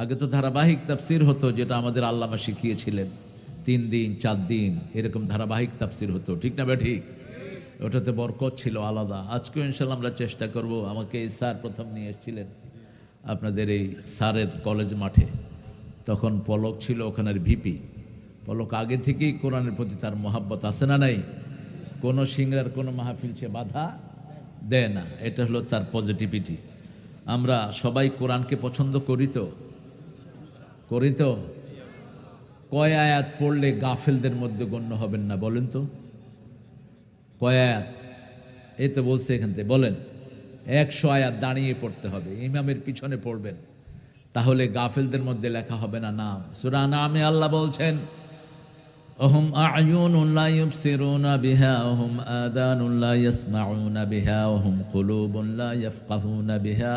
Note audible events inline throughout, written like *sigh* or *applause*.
আগে তো ধারাবাহিক তাফসির হতো, যেটা আমাদের আল্লামা শিখিয়েছিলেন। তিন দিন, চার দিন, এরকম ধারাবাহিক তাফসির হতো। ঠিক না বে ওটাতে বরকত ছিল আলাদা। আজকেও ইনশাল্লাহ আমরা চেষ্টা করব, আমাকে এই স্যার প্রথম নিয়ে এসেছিলেন আপনাদের এই স্যারের কলেজ মাঠে। তখন পলক ছিল ওখানের ভিপি। পলক আগে থেকেই কোরআনের প্রতি তার মহাব্বত আছে না নাই? কোনো সিংরার কোনো মাহফিল সে বাধা দেয় না। এটা হলো তার পজিটিভিটি আমরা সবাই কোরআনকে পছন্দ করি তো। করি তো? কয় আয়াত পড়লে গাফেলদের মধ্যে গণ্য হবেন না বলেন তো? কয় আয়াত? এই তো বলছে এখান থেকে, বলেন, একশো আয়াত দাঁড়িয়ে পড়তে হবে, ইমামের পিছনে পড়বেন, তাহলে গাফেলদের মধ্যে লেখা হবে না নাম। সুরা নামে আল্লাহ বলছেন, অহম বিহা বিহা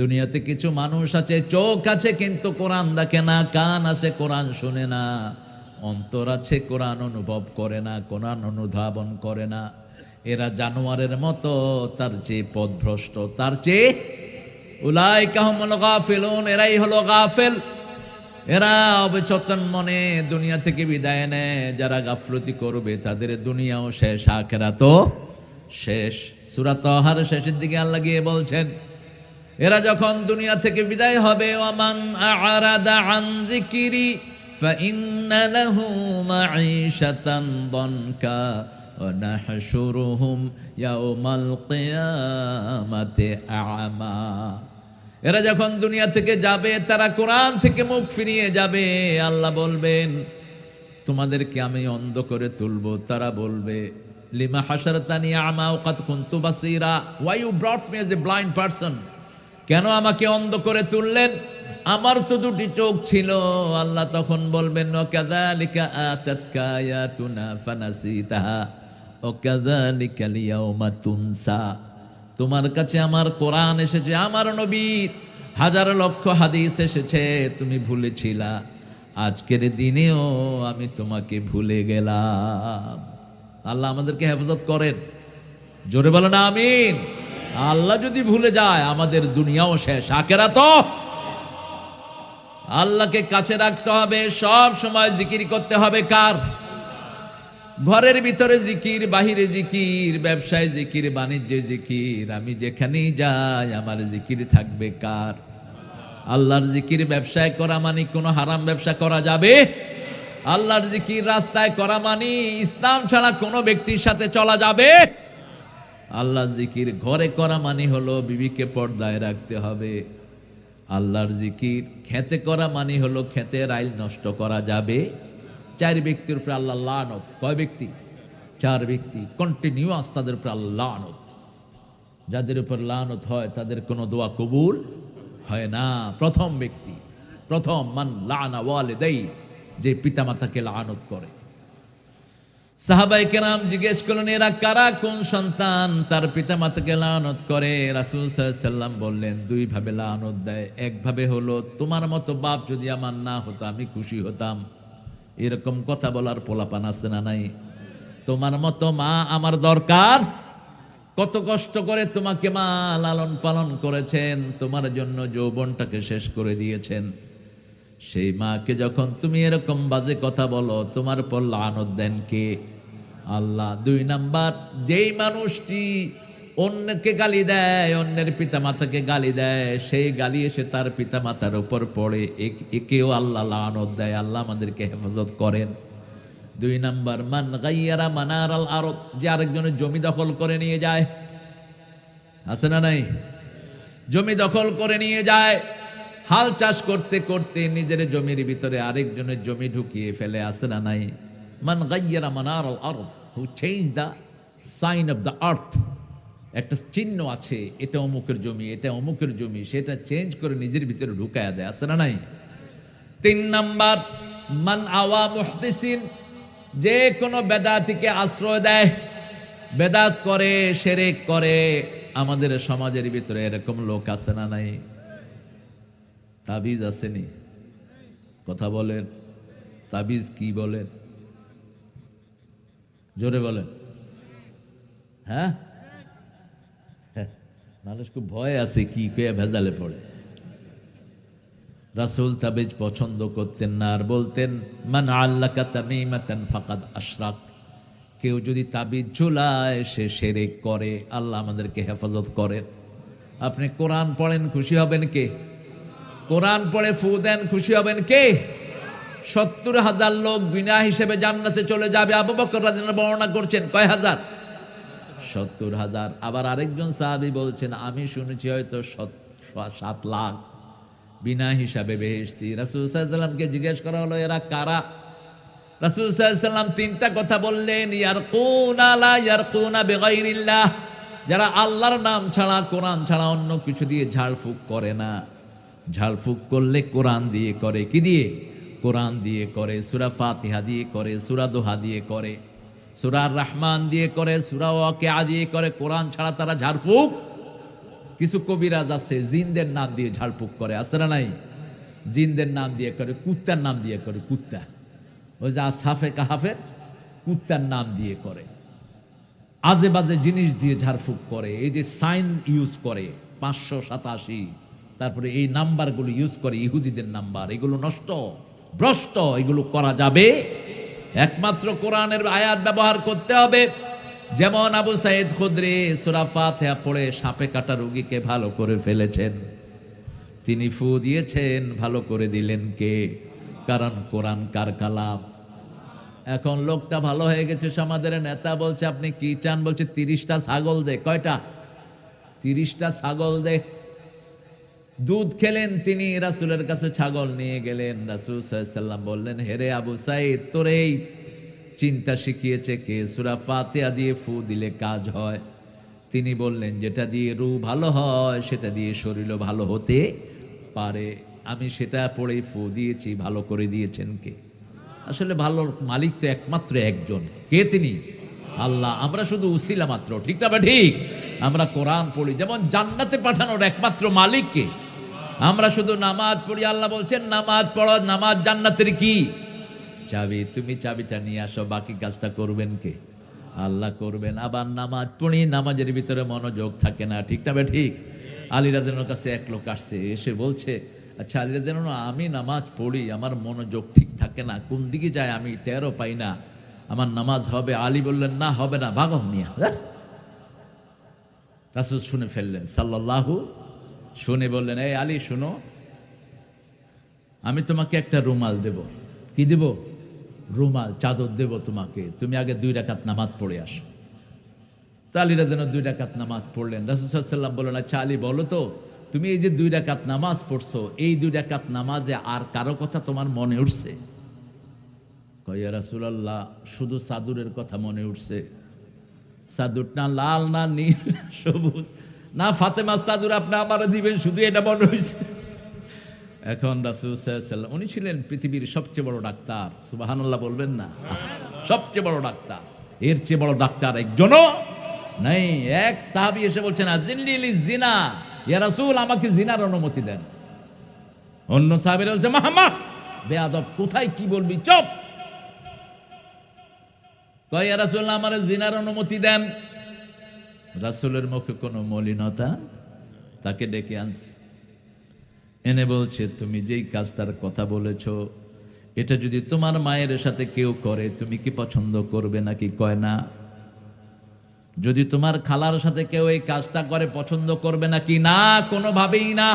দুনিয়াতে কিছু মানুষ আছে, চোখ আছে, কিন্তু কোরআন দেখে না, কান আছে, কোরআন শুনে না। অন্তর আছে, কোরআন অনুভব করে না, কোরআন অনুধাবন করে না। এরা জানোয়ারের মতো, তার চেয়ে পদভ্রষ্ট তার চেয়ে উলাই কাহমল গাফেলুন, এরাই হলো গাফেল। এরা অবচেতন মনে দুনিয়া থেকে বিদায় নেয়, যারা গাফলতি করবে, তাদের দুনিয়াও শেষ আখেরা তো শেষ সুরাত হার শেষের দিকে আল্লাহ গিয়ে বলছেন এরা যখন দুনিয়া থেকে বিদায় হবে ওমান আরাদা আন যিকিরি فإن له معيشة ضنكا ونحشرهم يوم القيامة أعمى এরা যখন দুনিয়া থেকে যাবে তারা কোরআন থেকে মুখ ফিরিয়ে যাবে আল্লাহ বলবেন তোমাদেরকে আমি অন্ধ করে তুলবো তারা বলবে লিমা হাসারতানি আমা ওকাত কুন্তু বাসিরা। Why you brought me as a blind person কেন আমাকে অন্ধ করে তুললেন? আমার তো দুটি চোখ ছিল। আল্লাহ তখন বলবেন, ও কাযালিকা আতাতকা আয়াতুনা ফানাসিতাহা। ও কাযালিকা লিয়াউমা তুনসা। তোমার কাছে আমার কোরআন এসেছে, আমার নবীর হাজার লক্ষ হাদিস এসেছে, তুমি ভুলেছিলা। আজকের দিনেও আমি তোমাকে ভুলে গেলাম। আল্লাহ আমাদেরকে হেফাজত করেন। জোরে বলেন, আমিন। আল্লাহ যদি ভুলে যায়, আমাদের দুনিয়াও শেষ। আকেরা তো? আল্লাহকে কাছে রাখতে হবে, সব সময় জিকির করতে হবে কার? ঘরের ভিতরে জিকির, বাহিরে জিকির, ব্যবসায় জিকির, বাণিজ্যে জিকির, আমি যেখানেই যাই, আমার জিকির থাকবে কার? আল্লাহর জিকির ব্যবসায় করা মানে কোনো হারাম ব্যবসা করা যাবে? আল্লাহর জিকির রাস্তায় করা মানি, ইসলাম ছাড়া কোনো ব্যক্তির সাথে চলা যাবে? আল্লাহর জিকির ঘরে করা মানে হলো বিবিকে পর্দায় রাখতে হবে। আল্লাহর জিকির খেতে করা মানে হলো খেতের আইল নষ্ট করা যাবে। চার ব্যক্তির উপরে আল্লাহ লানত। কয় ব্যক্তি? চার ব্যক্তি। কন্টিনিউয়াস তাদের উপরে আল্লাহ লানত। যাদের উপর লানত হয়, তাদের কোনো দোয়া কবুল হয় না। প্রথম ব্যক্তি। প্রথম, মান লানা ওয়ালে দেই যে পিতামাতাকে লানত করে। সাহাবাই কেরাম জিজ্ঞেস করলেন, এরা কারা? কোন সন্তান? তার পিতা মাতাকে লানত করে। রাসুল সাল্লাম বললেন, দুই ভাবে লানত দেয়। একভাবে হলো, তোমার মতো বাপ যদি আমার না হতো, আমি খুশি হতাম। এরকম কথা বলার পোলাপান আছে না নাই? তোমার মতো মা আমার দরকার। কত কষ্ট করে তোমাকে মা লালন পালন করেছেন, তোমার জন্য যৌবনটাকে শেষ করে দিয়েছেন। সেই মাকে যখন তুমি এরকম বাজে কথা বলো, তোমার পর লানত দেন কে? আল্লাহ। দুই নাম্বার, যেই মানুষটি অন্যকে গালি দেয়, অন্যের পিতা মাতাকে গালি দেয়, সেই গালি এসে তার পিতা মাতার উপর পড়ে। একেও আল্লাহ লানত দেয়। আল্লাহ আমাদেরকে হেফাজত করেন। দুই নাম্বার, মান গাইয়ারা মানার আল আরব, যে আরেকজনের জমি দখল করে নিয়ে যায়। আছে না নাই? জমি দখল করে নিয়ে যায়। হাল চাষ করতে করতে নিজের জমির ভিতরে আরেকজনের জমি ঢুকিয়ে ফেলে আসে না নাই? মান গাইয়ারা মানার আল আরব who change the sign of the earth একটা চিহ্ন আছে, এটা অমুকের জমি, এটা অমুকের জমি, সেটা চেঞ্জ করে নিজের ভিতরে ঢুকায়া দেয়, আছে না নাই? তিন নাম্বার, মান আওয়া মুহদিসিন, যে কোনো বেদাতিকে আশ্রয় দেয়। বেদাত করে, সেরেক করে, আমাদের সমাজের ভিতরে এরকম লোক আছে না নাই? তাবিজ আসেনি। কথা বলেন। তাবিজ কি বলেন? জোরে বলেন। হ্যাঁ? মানুষ খুব ভয় আছে কি কে ভেজালে পড়ে। রাসূল তাবিজ পছন্দ করতেন না আর বলতেন, মান আল্লাকা তামিমাতান ফাকাদ আশরাক। কেউ যদি তাবিজ ঝুলায়, সে সেরে করে, আল্লাহ আমাদেরকে হেফাজত করেন। আপনি কোরআন পড়েন, খুশি হবেন কে? কোরআন পড়ে ফু দেন, খুশি হবেন কে? সত্তর হাজার লোক বিনা হিসেবে জান্নাতে চলে যাবে। আবু বকর রাদিয়াল্লাহু বর্ণনা করছেন, কয় হাজার? সত্তর হাজার। আবার আরেকজন সাহাবি বলছেন, আমি শুনেছি হয়তো সত- লাখ। বিনা হিসাবে বেহেস্তি রাসুল সাল্লামকে জিজ্ঞেস করা হলো, এরা কারা? রাসুল সাল্লাম তিনটা কথা বললেন ইয়ার কোন আলা ইয়ার কোন যারা আল্লাহর নাম ছাড়া, কোরআন ছাড়া অন্য কিছু দিয়ে ঝাড়ফুঁক করে না। ঝাড়ফুঁক করলে কোরআন দিয়ে করে কি দিয়ে? কোরআন দিয়ে করে, সুরা ফাতিহা দিয়ে করে, সুরা দোহা দিয়ে করে সুরার রহমান দিয়ে করে, সুরা ওয়াকে দিয়ে করে, কোরআন ছাড়া তারা ঝাড়ফুঁক কিছু কবিরাজ আছে, জিনদের নাম দিয়ে ঝাড়ফুঁক করে, আছে না নাই? জিনদের নাম দিয়ে করে, কুত্তার নাম দিয়ে করে, কুত্তা। ওই যে সাফে কাহাফের কুত্তার নাম দিয়ে করে। আজে বাজে জিনিস দিয়ে ঝাড়ফুঁক করে, এই যে সাইন ইউজ করে, পাঁচশো সাতাশি। তারপরে এই নাম্বারগুলো ইউজ করে ইহুদিদের নাম্বার, এগুলো নষ্ট, ভ্রষ্ট, এগুলো করা যাবে। একমাত্র কোরআনের আয়াত ব্যবহার করতে হবে। যেমন আবু সাইদ খুদ্রে সুরা ফাতিহা পড়ে, সাপে কাটা রুগীকে ভালো করে ফেলেছেন। তিনি ফু দিয়েছেন, ভালো করে দিলেন কে? কারণ কোরআন কার কালাম? এখন লোকটা ভালো হয়ে গেছে, সমাজের নেতা বলছে, আপনি কি চান? বলছে, তিরিশটা ছাগল দে। কয়টা? তিরিশটা ছাগল দে। দুধ খেলেন তিনি, রাসুলের কাছে ছাগল নিয়ে গেলেন। রাসুল সাল্লাম বললেন, হেরে আবু সাইদ, তোর এই চিন্তা শিখিয়েছে কে? সুরা ফাতেহা দিয়ে ফু দিলে কাজ হয়। তিনি বললেন, যেটা দিয়ে রু ভালো হয়, সেটা দিয়ে শরীরও ভালো হতে পারে। আমি সেটা পড়েই ফু দিয়েছি, ভালো করে দিয়েছেন কে? আসলে ভালো মালিক তো একমাত্র একজন। কে তিনি? আল্লাহ। আমরা শুধু উসিলা মাত্র, ঠিক না বা ঠিক? আমরা কোরআন পড়ি। যেমন জান্নাতে পাঠানোর একমাত্র মালিককে আমরা শুধু নামাজ পড়ি, আল্লাহ বলছেন, নামাজ পড়ো, নামাজ জান্নাতের কি? চাবি, তুমি চাবিটা নিয়ে আসো, বাকি কাজটা করবেন কে? আল্লাহ করবেন। আবার নামাজ পড়ি, নামাজের ভিতরে মনোযোগ থাকে না, ঠিক না ঠিক? আলিরাদের কাছে এক লোক আসছে, এসে বলছে আচ্ছা আলিরাদের আমি নামাজ পড়ি, আমার মনোযোগ ঠিক থাকে না, কোন দিকে যায়? আমি টেরও পাই না, আমার নামাজ হবে। আলী বললেন, না, হবে না ভাগহ মিয়া। রাসুল শুনে ফেললেন, সাল্লাল্লাহু শুনে বললেন, এই আলী, শুনো। আমি তোমাকে একটা রুমাল দেব। কি দেব? রুমাল, চাদর দেব তোমাকে। তুমি আগে দুই রাকাত নামাজ পড়ে আসো। তালিরা যেন দুই রাকাত নামাজ পড়লেন। রাসুসাল্লাম বললেন আচ্ছা আলী, বলো তো, তুমি এই যে দুই রাকাত নামাজ পড়ছো, এই দুই রাকাত নামাজে আর কারও কথা তোমার মনে উঠছে? কয়া রাসুলাল্লাহ, শুধু সাদুরের কথা মনে উঠছে। সাদুর না লাল না নীল সবুজ? না ফাতেমা সাদুর, আপনি আমার দিবেন, শুধু এটা মনে হয়েছে। এখন রাসুল উনি ছিলেন পৃথিবীর সবচেয়ে বড় ডাক্তার। সুবাহান্লাহ বলবেন না। সবচেয়ে বড় ডাক্তার। এর চেয়ে বড় ডাক্তার একজনও নাই। এক সাহাবি এসে বলছেন আজিল্লি জিনা। ইয়া রাসূল, আমাকে জিনার অনুমতি দেন। অন্য সাহাবিরা বলছে মাহামা বেয়াদব, কোথায় কি বলবি, চপ? কয় রাসুল্লাহ আমার জিনার অনুমতি দেন। রাসুলের মুখে কোনো মলিনতা তাকে ডেকে আনছে। এনে বলছে, তুমি যেই কাজটার কথা বলেছ, এটা যদি তোমার মায়ের সাথে কেউ করে, তুমি কি পছন্দ করবে নাকি কয় না? যদি তোমার খালার সাথে কেউ এই কাজটা করে, পছন্দ করবে নাকি না, কোনোভাবেই না।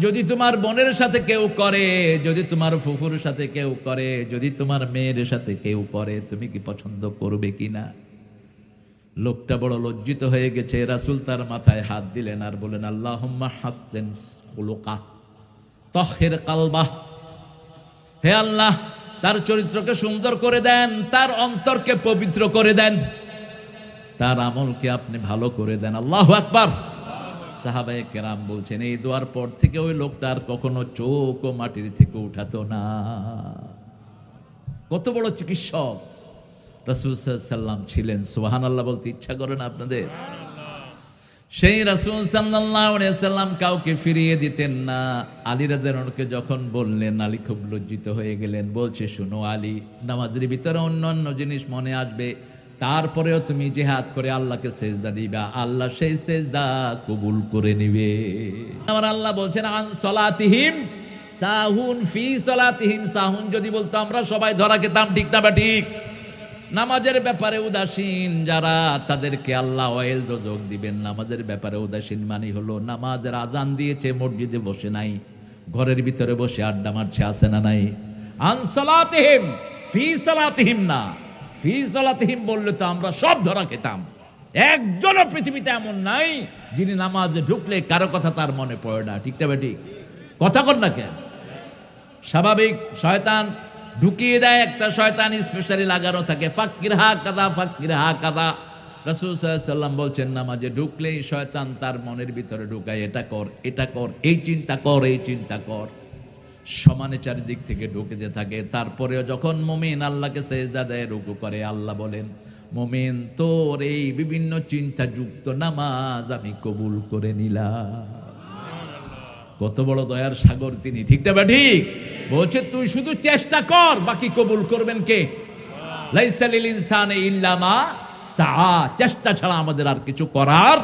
যদি তোমার বোনের সাথে কেউ করে, যদি তোমার ফুফুর সাথে কেউ করে, যদি তোমার মেয়ের সাথে কেউ করে, তুমি কি পছন্দ করবে কি না? লোকটা বড় লজ্জিত হয়ে গেছে। রাসুল তার মাথায় হাত দিলেন আর বলেন আল্লাহ হাসেন খুলুকা তহের কালবাহ হে আল্লাহ, তার চরিত্রকে সুন্দর করে দেন, তার অন্তরকে পবিত্র করে দেন। তার আমলকে আপনি ভালো করে দেন। আল্লাহ আকবার। সাহাবায়ে কেরাম বলছেন, এই দোয়ার পর থেকে ওই লোকটা আর কখনো চোখ ও মাটির থেকে উঠাতো না। কত বড় চিকিৎসক। রাসুল সাল্লাম ছিলেন। সোহান আল্লাহ বলতে ইচ্ছা করেন আপনাদের? সেই রাসুল সাল্লাম কাউকে ফিরিয়ে দিতেন না। আলী রাদেরকে যখন বললেন, আলী খুব লজ্জিত হয়ে গেলেন। বলছে, শুনো আলী, নামাজের ভিতরে অন্য অন্য জিনিস মনে আসবে। তারপরেও তুমি জেহাদ করে আল্লাহকে সেজদা দিবা। আল্লাহ সেই সেজদা কবুল করে নিবে। আমার আল্লাহ বলছেন, আন সলাতিহিম সাহুন ফি সলাতিহিম। সাহুন যদি বলতো, আমরা সবাই ধরা খেতাম ঠিক না বা ঠিক। নামাজের ব্যাপারে উদাসীন, যারা তাদেরকে আল্লাহ ওয়েল যোগ দিবেন। নামাজের ব্যাপারে উদাসীন মানে হলো নামাজের আজান দিয়েছে, মসজিদে বসে নাই, ঘরের ভিতরে বসে আড্ডা মারছে, আছে না নাই? আনসালাতিহিম ফি সালাতিহিম না। ফি সালাতিহিম বললে তো আমরা সব ধরা খেতাম। একজনও পৃথিবীতে এমন নাই যিনি নামাজে ঢুকলে কারও কথা তার মনে পড়ে না। ঠিক না বেটি কথা কর না কেন? স্বাভাবিক, শয়তান ঢুকিয়ে দেয় একটা শয়তান স্পেশালি লাগানো থাকে। ফাক্কির হা কাদা, ফাক্কির হা কাদা। রাসুল সাল্লাম বলছেন, নামাজে ঢুকলেই শয়তান তার মনের ভিতরে ঢুকায়, এটা কর এটা কর, এই চিন্তা কর, এই চিন্তা কর। সমানে চারিদিক থেকে ঢুকেতে থাকে। তারপরেও যখন মমিন আল্লাহকে সেজদা দেয়, রুকু করে, আল্লাহ বলেন, মমিন, তোর এই বিভিন্ন চিন্তা যুক্ত নামাজ আমি কবুল করে নিলাম। কত বড় দয়ার সাগর তিনি। ঠিকটা বা ঠিক? বলছে, তুই শুধু চেষ্টা কর, বাকি কবুল করবেন কে? ইল্লামা চেষ্টা ছাড়া আমাদের আর কিছু করার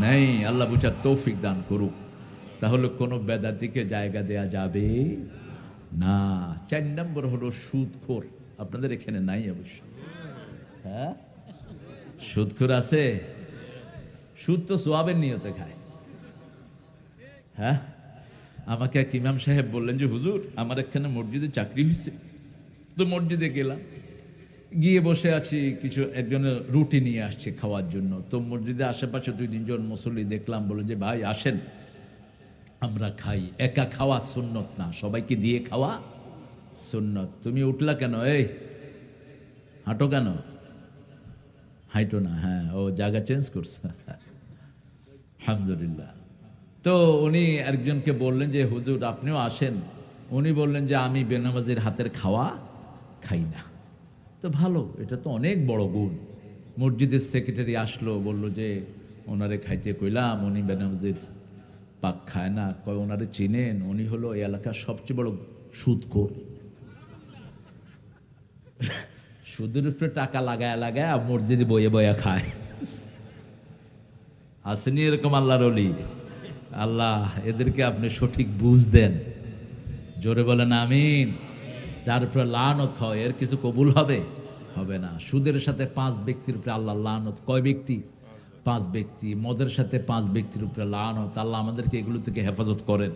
নেই। আল্লাহ বুঝার তৌফিক দান করুক। তাহলে কোনো বেদাতিকে জায়গা দেয়া যাবে না। চার নম্বর হলো সুদখোর। আপনাদের এখানে নাই অবশ্য। হ্যাঁ? সুদখোর আছে? সুদ তো সোয়াবের নিয়তে খায়। হ্যাঁ? আমাকে এক ইমাম সাহেব বললেন যে, হুজুর, আমার এখানে মসজিদে চাকরি হয়েছে তো মসজিদে গেলাম। গিয়ে বসে আছি, কিছু একজনের রুটি নিয়ে আসছে খাওয়ার জন্য। তো মসজিদে আশেপাশে দুই তিনজন মুসল্লি দেখলাম, বলে যে, ভাই, আসেন। আমরা খাই। একা খাওয়া সুন্নত না। সবাইকে দিয়ে খাওয়া সুন্নত। তুমি উঠলা কেন? এই, হাঁটো কেন? হাঁটো না হ্যাঁ ও জায়গা চেঞ্জ করছে। *laughs* আলহামদুলিল্লাহ। তো উনি একজনকে বললেন যে, হুজুর, আপনিও আসেন। উনি বললেন যে, আমি বেনামাজির হাতের খাওয়া খাই না। তো ভালো, এটা তো অনেক বড় গুণ। মসজিদের সেক্রেটারি আসলো, বলল যে, ওনারে খাইতে কইলাম, উনি বেনামাজির পাক খায় না। কয়, ওনারে চিনেন, উনি হলো এই এলাকার সবচেয়ে বড় সুদখোর। সুদের উপরে টাকা লাগায় লাগায় মসজিদে বয়ে বয়ে খায়। আসেনি এরকম আল্লাহর অলি আল্লাহ, এদেরকে আপনি সঠিক বুঝ দেন। জোরে বলেন, আমিন। যার উপরে লানত হয়, এর কিছু কবুল হবে? হবে না। সুদের সাথে পাঁচ ব্যক্তির উপরে আল্লাহ লানত। কয় ব্যক্তি? পাঁচ ব্যক্তি। মদের সাথে পাঁচ ব্যক্তির উপরে লানত। আল্লাহ আমাদেরকে এগুলো থেকে হেফাজত করেন।